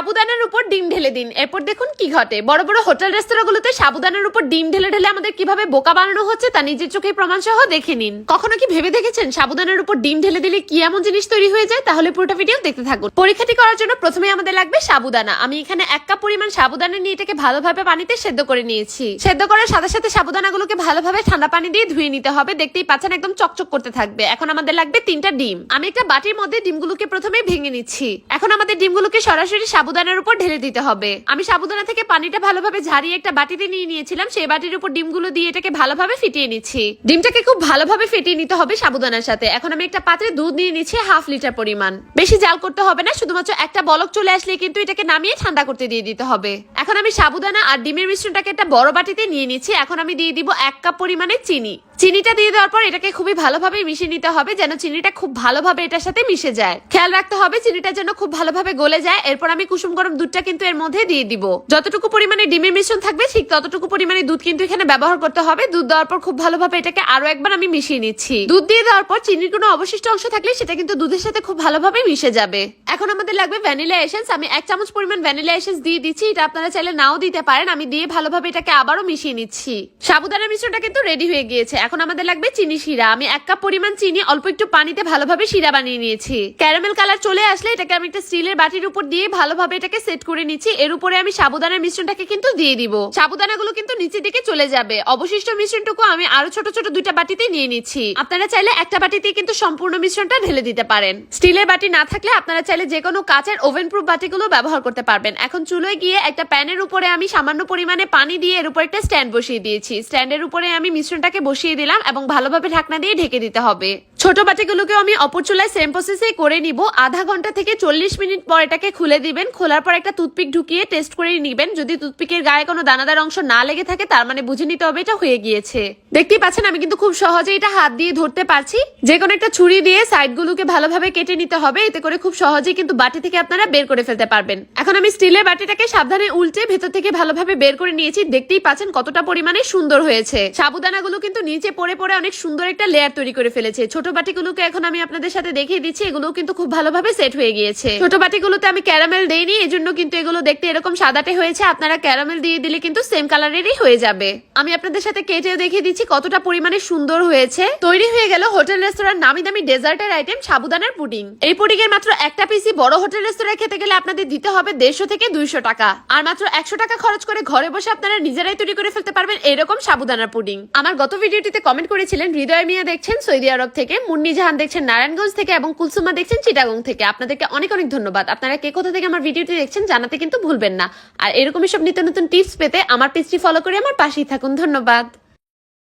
সাবুদানার উপর ডিম ঢেলে দিন। এরপর দেখুন কি ঘটে। বড় বড় হোটেল রেস্তোরাঁগুলোতে সাবুদানার উপর ডিম ঢেলে ঢেলে আমাদের কীভাবে বোকা বানানো হচ্ছে তা নিজের চোখে প্রমাণ সহ দেখে নিন। কখনো কি ভেবে দেখেছেন? সাবুদানার উপর ডিম ঢেলে দিলে কি এমন জিনিস তৈরি হয়ে যায়? তাহলে পুরোটা ভিডিও দেখতে থাকুন। পরীক্ষাটি করার জন্য প্রথমে আমাদের লাগবে সাবুদানা। আমি এখানে এক কাপ পরিমাণ সাবুদানা নিয়ে এটাকে ভালোভাবে পানিতে সেদ্ধ করে নিয়েছি। সেদ্ধ করার সাথে সাথে সাবুদানাগুলোকে ভালোভাবে ঠান্ডা পানি দিয়ে ধুয়ে নিতে হবে। দেখতেই পাচ্ছেন একদম চকচক করতে থাকবে। এখন আমাদের লাগবে তিনটা ডিম। আমি একটা বাটির মধ্যে ডিমগুলোকে প্রথমে ভেঙে নিচ্ছি। এখন আমাদের ডিমগুলোকে সরাসরি সাবুদানার উপর ঢেলে দিতে হবে। আমি সাবুদানা থেকে পানিটা ভালোভাবে ঝারিয়ে একটা বাটিতে নিয়ে নিয়েছিলাম। সেই বাটির উপর ডিমগুলো দিয়ে এটাকে ভালোভাবে ফিটিয়ে নিচ্ছি। ডিমটাকে খুব ভালোভাবে ফিটিয়ে নিতে হবে সাবুদানার সাথে। এখন আমি একটা পাত্রে দুধ নিয়ে নিচ্ছি, হাফ লিটার পরিমাণ। বেশি জাল করতে হবে না, শুধুমাত্র একটা বলক চলে আসলে কিন্তু এটাকে নামিয়ে ঠান্ডা করতে দিয়ে দিতে হবে। এখন আমি সাবুদানা আর ডিমের মিশ্রণটাকে একটা বড় বাটিতে নিয়ে নিচ্ছি। এখন আমি দিয়ে দিব এক কাপ পরিমাণে চিনি। চিনিটা দিয়ে দেওয়ার পর এটাকে খুবই ভালোভাবে মিশিয়ে নিতে হবে, যেন চিনিটা খুব ভালোভাবে এটার সাথে মিশে যায়। খেয়াল রাখতে হবে, চিনিটা যেন খুব ভালোভাবে গলে যায়। এরপর আমি কুসুম গরম দুধটা কিন্তু এর মধ্যে দিয়ে দিব। যতটুকু পরিমাণে ডিমের মিশ্রণ থাকবে, ঠিক ততটুকু পরিমাণে দুধ কিন্তু এখানে ব্যবহার করতে হবে। দুধ দেওয়ার পর খুব ভালোভাবে এটাকে আরও একবার আমি মিশিয়ে নিচ্ছি। দুধ দিয়ে দেওয়ার পর চিনির কোনো অবশিষ্ট অংশ থাকলে সেটা কিন্তু দুধের সাথে খুব ভালোভাবে মিশে যাবে। এখন আমাদের লাগবে ভ্যানিলা এসেন্স। আমি এক চামচ পরিমাণ ভ্যানিলা এসেন্স দিয়ে দিচ্ছি। এটা আপনারা চাইলে নাও দিতে পারেন। আমি দিয়ে ভালোভাবে এটাকে আবারও মিশিয়ে নিচ্ছি। সাবুদানা মিশ্রণটা কিন্তু রেডি হয়ে গিয়েছে। এখন আমাদের লাগবে চিনি শিরা। আমি এক কাপ পরিমাণ চিনি অল্প একটু পানিতে ভালোভাবে শিরা বানিয়ে নিয়েছি। ক্যারামেল কালার চলে আসলে এটাকে আমি একটা স্টিলের বাটির উপর দিয়ে ভালোভাবে এটাকে সেট করে নিচ্ছি। এর উপরে আমি সাবুদানার মিশ্রণটাকে কিন্তু দিয়ে দিব। সাবুদানাগুলো কিন্তু নিচের দিকে চলে যাবে। অবশিষ্ট মিশ্রণটুকু আমি আরও ছোট ছোট দুইটা বাটিতে নিয়ে নিচ্ছি। আপনারা চাইলে একটা বাটিতে কিন্তু সম্পূর্ণ মিশ্রণটা ঢেলে দিতে পারেন। স্টিলের বাটি না থাকলে আপনারা চাইলে যে কোনো কাচের ওভেন প্রুফ বাটিগুলো ব্যবহার করতে পারবেন। এখন চুলোয় গিয়ে একটা প্যানের উপরে আমি সামান্য পরিমাণে পানি দিয়ে এর উপর একটা স্ট্যান্ড বসিয়ে দিয়েছি। স্ট্যান্ডের উপরে আমি মিশ্রণটাকে বসিয়ে দিলাম এবং ভালোভাবে ঢাকনা দিয়ে ঢেকে দিতে হবে। ছোট বাটিগুলোকেও আমি অপর চুলায় সেম প্রসেসে করে নিব। আধা ঘণ্টা থেকে চল্লিশ মিনিট পর এটাকে খুলে দিবেন। খোলার পর একটা টুথপিক ঢুকিয়ে টেস্ট করে নিবেন। যদি টুথপিকের গায়ে কোনো দানাদার অংশ না লেগে থাকে, তার মানে বুঝে নিতে হবে এটা হয়ে গিয়েছে। দেখতেই পাচ্ছেন, আমি কিন্তু খুব সহজে এটা হাত দিয়ে ধরতে পারছি। যে কোনো একটা ছুরি দিয়ে সাইডগুলোকে ভালোভাবে কেটে নিতে হবে। এতে করে খুব সহজেই কিন্তু বাটি থেকে আপনারা বের করে ফেলতে পারবেন। এখন আমি স্টিলের বাটিটাকে সাবধানে উল্টে ভেতর থেকে ভালোভাবে বের করে নিয়েছি। দেখতেই পাচ্ছেন, কতটা পরিমাণে সুন্দর হয়েছে। সাবুদানাগুলো কিন্তু নিচে পড়ে পড়ে অনেক সুন্দর একটা লেয়ার তৈরি করে ফেলেছে। ছোট বাটিগুলোকে এখন আমি আপনাদের সাথে দেখিয়ে দিচ্ছি এগুলো কিন্তু খুব ভালোভাবে সেট হয়ে গিয়েছে। ছোট বাটিগুলোতে আমি ক্যারামেল দেইনি, এজন্য কিন্তু এগুলো দেখতে এরকম সাদাটে হয়েছে, আপনারা ক্যারামেল দিয়ে দিলে কিন্তু সেম কালারেরই হয়ে যাবে। আমি আপনাদের সাথে কেটেও দেখিয়ে দিচ্ছি কতটা পরিমাণে সুন্দর হয়েছে। তৈরি হয়ে গেল হোটেল, রেস্তোরাঁর নামি দামি ডেজার্টের আইটেম সাবুদানার পুডিং। এই পুডিং এর মাত্র একটা পিসি বড় হোটেল রেস্তোরাঁ খেতে গেলে আপনাদের দিতে হবে দেড়শো থেকে দুইশো টাকা। আর মাত্র একশো টাকা খরচ করে ঘরে বসে আপনারা নিজেরাই তৈরি করে ফেলতে পারবেন এরকম সাবুদানার পুডিং। আমার গত ভিডিওটিতে কমেন্ট করেছিলেন, হৃদয় মিয়া দেখছেন সৌদি আরব থেকে। মুন্নি জাহান দেখছেন নারায়ণগঞ্জ থেকে এবং কুলসুমা দেখছেন চিটাগং থেকে। আপনাদেরকে অনেক অনেক ধন্যবাদ। আপনারা কে কোথা থেকে আমার ভিডিওটি দেখছেন জানাতে কিন্তু ভুলবেন না। আর এরকমই সব নিত্য নতুন টিপস পেতে আমার পেজটি ফলো করে আমার পাশেই থাকুন। ধন্যবাদ।